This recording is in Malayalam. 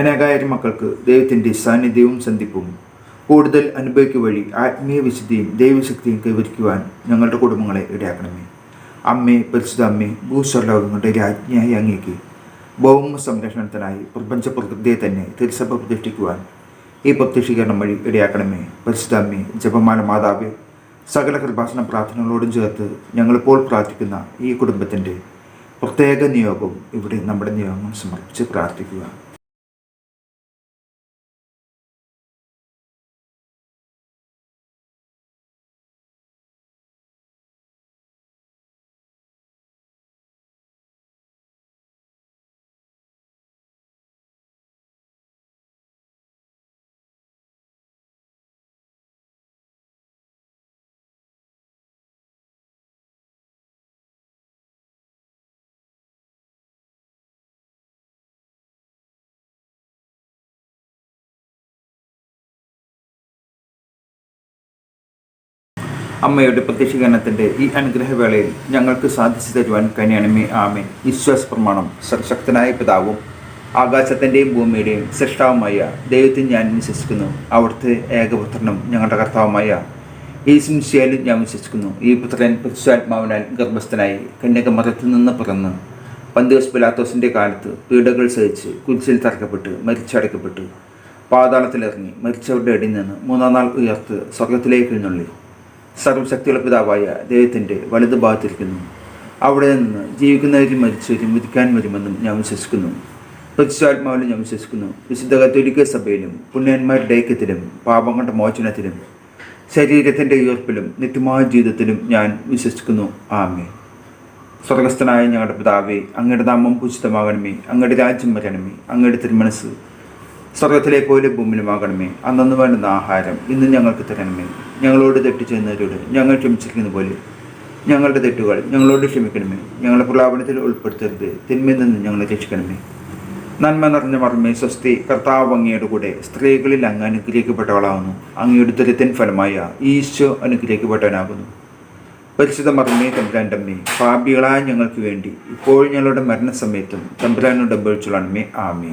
അനേകായിരം മക്കൾക്ക് ദൈവത്തിന്റെ സാന്നിധ്യവും സന്ധിപ്പും. കൂടുതൽ അനുഭവിക്കു വഴി ആത്മീയ വിശുദ്ധിയും ദൈവശക്തിയും കൈവരിക്കുവാൻ ഞങ്ങളുടെ കുടുംബങ്ങളെ ഇടയാക്കണമേ. അമ്മേ പരിശുദ്ധ അമ്മേ ഭൂസ്വർലോകങ്ങളുടെ രാജ്ഞിയായി അങ്ങേക്ക് ഭൗമ സംരക്ഷണത്തിനായി പ്രപഞ്ച പ്രകൃതിയെ തന്നെ തിരുസഭ പ്രതിഷ്ഠിക്കുവാൻ ഈ പ്രത്യക്ഷീകരണം വഴി ഇടയാക്കണമേ. പരിശുദ്ധ അമ്മേ ജപമാല മാതാവേ സകല കൃപാസന പ്രാർത്ഥനകളോടും ചേർത്ത് ഞങ്ങളിപ്പോൾ പ്രാർത്ഥിക്കുന്ന ഈ കുടുംബത്തിന്റെ പ്രത്യേക നിയോഗവും ഇവിടെ നമ്മുടെ നിയോഗം സമർപ്പിച്ച് പ്രാർത്ഥിക്കുക. അമ്മയുടെ പ്രത്യക്ഷീകരണത്തിന്റെ ഈ അനുഗ്രഹവേളയിൽ ഞങ്ങൾക്ക് സാധിച്ചു തരുവാൻ കനിയണമേ. ആമേ വിശ്വാസ പ്രമാണം സർശക്തനായ പിതാവും ആകാശത്തിന്റെയും ഭൂമിയുടെയും സൃഷ്ടാവുമായ ദൈവത്തിൽ ഞാൻ വിശ്വസിക്കുന്നു. അവിടുത്തെ ഏകപുത്രനും ഞങ്ങളുടെ കർത്താവുമായ ഈ സിംശയാലും ഞാൻ വിശ്വസിക്കുന്നു. ഈ പുത്രൻ പുരുഷാത്മാവിനാൽ ഗർഭസ്ഥനായി കന്യകമതത്തിൽ നിന്ന് പിറന്ന് പന്തോസ് പിലാത്തോസിന്റെ കാലത്ത് പീഡകൾ സഹിച്ച് കുരിശിൽ തറക്കപ്പെട്ട് മരിച്ചടക്കപ്പെട്ട്. പാതാളത്തിലിറങ്ങി മരിച്ചവരുടെ ഇടയിൽ നിന്ന് മൂന്നാം നാൾ ഉയർത്ത് സ്വർഗത്തിലേക്ക് എഴുന്നള്ളി. സർവശക്തിയുള്ള പിതാവായ ദൈവത്തിന്റെ വലതുഭാഗത്തിരിക്കുന്നു അവിടെ നിന്ന് ജീവിക്കുന്നവരും മരിച്ചവരും വിധിക്കാൻ വരുമെന്നും ഞാൻ വിശ്വസിക്കുന്നു. പരിശുദ്ധാത്മാവിലും ഞാൻ വിശ്വസിക്കുന്നു. വിശുദ്ധ കത്തോലിക്ക സഭയിലും പുണ്യന്മാരുടെ ഐക്യത്തിലും പാപങ്ങളുടെ മോചനത്തിലും ശരീരത്തിന്റെ ഉയർപ്പിലും നിത്യമായ ജീവിതത്തിലും ഞാൻ വിശ്വസിക്കുന്നു. ആമേ സ്വർഗസ്ഥനായ ഞങ്ങളുടെ പിതാവേ അങ്ങയുടെ നാമം പൂജിതമാകണമേ. അങ്ങയുടെ രാജ്യം വരണമേ. അങ്ങയുടെ തിരുമനസ് സ്വർഗത്തിലെ പോലെ ഭൂമിനുമാകണമേ അന്നു വേണ്ടുന്ന ആഹാരം ഇന്ന് ഞങ്ങൾക്ക് തരണമേ. ഞങ്ങളോട് തെറ്റ് ചെയ്യുന്നവരോട് ഞങ്ങൾ ക്ഷമിച്ചിരിക്കുന്ന പോലെ. ഞങ്ങളുടെ തെറ്റുകൾ ഞങ്ങളോട് ക്ഷമിക്കണമേ. ഞങ്ങളെ പ്രലാപനത്തിൽ ഉൾപ്പെടുത്തരുത്. തിന്മയിൽ നിന്ന് ഞങ്ങളെ രക്ഷിക്കണമേ. നന്മ നിറഞ്ഞ മർമ്മേ സ്വസ്തി കർത്താവ് അങ്ങയുടെ കൂടെ സ്ത്രീകളിൽ അങ്ങ് അനുഗ്രഹിക്കപ്പെട്ടവളാകുന്നു അങ്ങയുടെ ദുരിതൻ ഫലമായ ഈശോ അനുഗ്രഹിക്കപ്പെട്ടവനാകുന്നു. പരിശുദ്ധ മർമ്മേ തമ്പുരാന്റെ അമ്മേ പാപികളായ ഞങ്ങൾക്ക് വേണ്ടി ഇപ്പോൾ ഞങ്ങളുടെ മരണസമയത്തും തമ്പുരാനോട് അപേക്ഷിച്ചുള്ളണമേ ആമേ